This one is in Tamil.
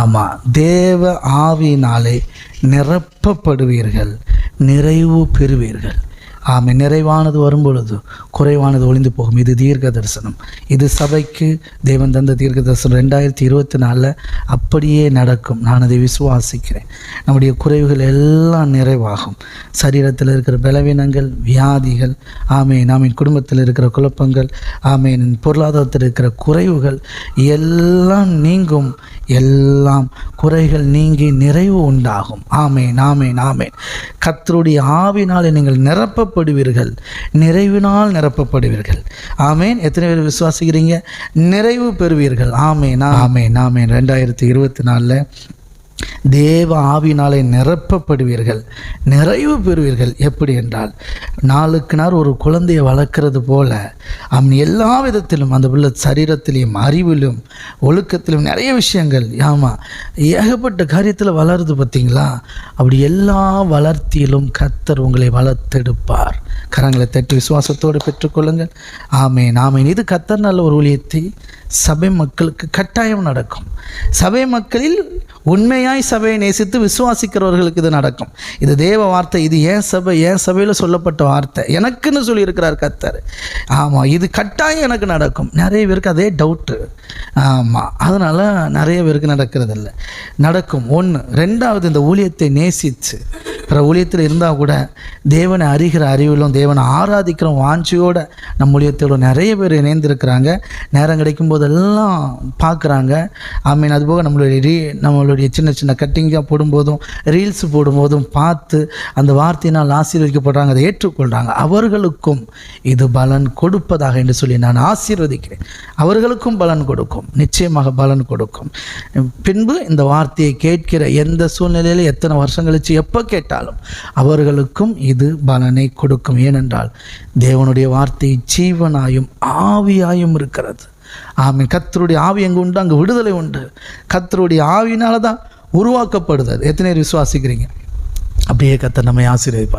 ஆமாம் தேவ ஆவியினாலே நிரப்பப்படுவீர்கள் நிறைவு பெறுவீர்கள். ஆமை நிறைவானது வரும்பொழுது குறைவானது ஒளிந்து போகும். இது தீர்க்க தரிசனம் இது சபைக்கு தேவன் தந்த தீர்க்க தரிசனம் ரெண்டாயிரத்தி இருபத்தி நாலில் அப்படியே நடக்கும். நான் அதை விசுவாசிக்கிறேன். நம்முடைய குறைவுகள் எல்லாம் நிறைவாகும். சரீரத்தில் இருக்கிற பலவீனங்கள் வியாதிகள் ஆமை நாமின் குடும்பத்தில் இருக்கிற குழப்பங்கள் ஆமையின் பொருளாதாரத்தில் இருக்கிற குறைவுகள் எல்லாம் நீங்கும். எல்லாம் குறைகள் நீங்கி நிறைவு உண்டாகும். ஆமேன் ஆமேன் ஆமேன். கத்தருடைய ஆவினாலே நீங்கள் நிரப்பப்படுவீர்கள். நிறைவினால் நிரப்பப்படுவீர்கள். ஆமேன். எத்தனை பேர் விசுவாசிக்கிறீங்க? நிறைவு பெறுவீர்கள். ஆமேன். ஆமேன். ஆமேன். ரெண்டாயிரத்தி இருபத்தி நாலில் தேவ ஆவினாலே நிரப்பப்படுவீர்கள் நிறைவு பெறுவீர்கள். எப்படி என்றால் நாளுக்கு நாள் ஒரு குழந்தையை வளர்க்குறது போல அவன் எல்லா விதத்திலும் அந்த பிள்ளை சரீரத்திலையும் அறிவிலும் ஒழுக்கத்திலும் நிறைய விஷயங்கள். ஆமாம் ஏகப்பட்ட காரியத்தில் வளருது பார்த்தீங்களா? அப்படி எல்லா வளர்த்தியிலும் கத்தர் உங்களை வளர்த்தெடுப்பார். கரங்களை தட்டி விசுவாசத்தோடு பெற்றுக்கொள்ளுங்கள். ஆமேன் ஆமேன். இது கத்தர் நல்ல ஒரு ஊழியத்தை சபை மக்களுக்கு கட்டாயம் நடக்கும். சபை மக்களில் உண்மையாய் சபையை நேசித்து விசுவாசிக்கிறவர்களுக்கு இது நடக்கும். இது தேவ வார்த்தை இது ஏன் சபை ஏன் சபையில் சொல்லப்பட்ட வார்த்தை? எனக்குன்னு சொல்லியிருக்கிறார் கத்தர். ஆமாம் இது கட்டாயம் எனக்கு நடக்கும். நிறைய பேருக்கு அதே டவுட்டு ஆமாம் அதனால் நிறைய பேருக்கு நடக்கிறதில்ல. நடக்கும். ஒன்று ரெண்டாவது இந்த ஊழியத்தை நேசித்து பிற ஊழியத்தில் இருந்தால் கூட தேவனை அறிகிற அறிவிலும் தேவனை ஆராதிக்கிற வாஞ்சியோட நம்ம ஊழியத்தோட நிறைய பேர் இணைந்திருக்கிறாங்க. நேரம் கிடைக்கும் போதெல்லாம் பார்க்குறாங்க. ஐ மீன் அதுபோக நம்மளுடைய ரீ நம்மளுடைய சின்ன சின்ன கட்டிங்காக போடும்போதும் ரீல்ஸ் போடும்போதும் பார்த்து அந்த வார்த்தையினால் ஆசீர்வதிக்கப்படுறாங்க அதை ஏற்றுக்கொள்கிறாங்க அவர்களுக்கும் இது பலன் கொடுப்பதாக என்று சொல்லி நான் ஆசீர்வதிக்கிறேன். அவர்களுக்கும் பலன் கொடுக்கும். நிச்சயமாக பலன் கொடுக்கும். பின்பு இந்த வார்த்தையை கேட்கிற எந்த சூழ்நிலையில் எத்தனை வருஷம் கழித்து எப்போ கேட்டால் இருந்தாலும் அவர்களுக்கும் இது பலனை கொடுக்கும். ஏனென்றால் தேவனுடைய வார்த்தை ஜீவனாயும் ஆவியாயும் இருக்கிறது. ஆமீன். கத்தருடைய ஆவி எங்கே உண்டு அங்கே விடுதலை உண்டு. கத்தருடைய ஆவியினால தான் உருவாக்கப்படுது அது எத்தனை பேர் விசுவாசிக்கிறீங்க? அப்படியே கத்தர் நம்மை ஆசீர்வதிப்பார்.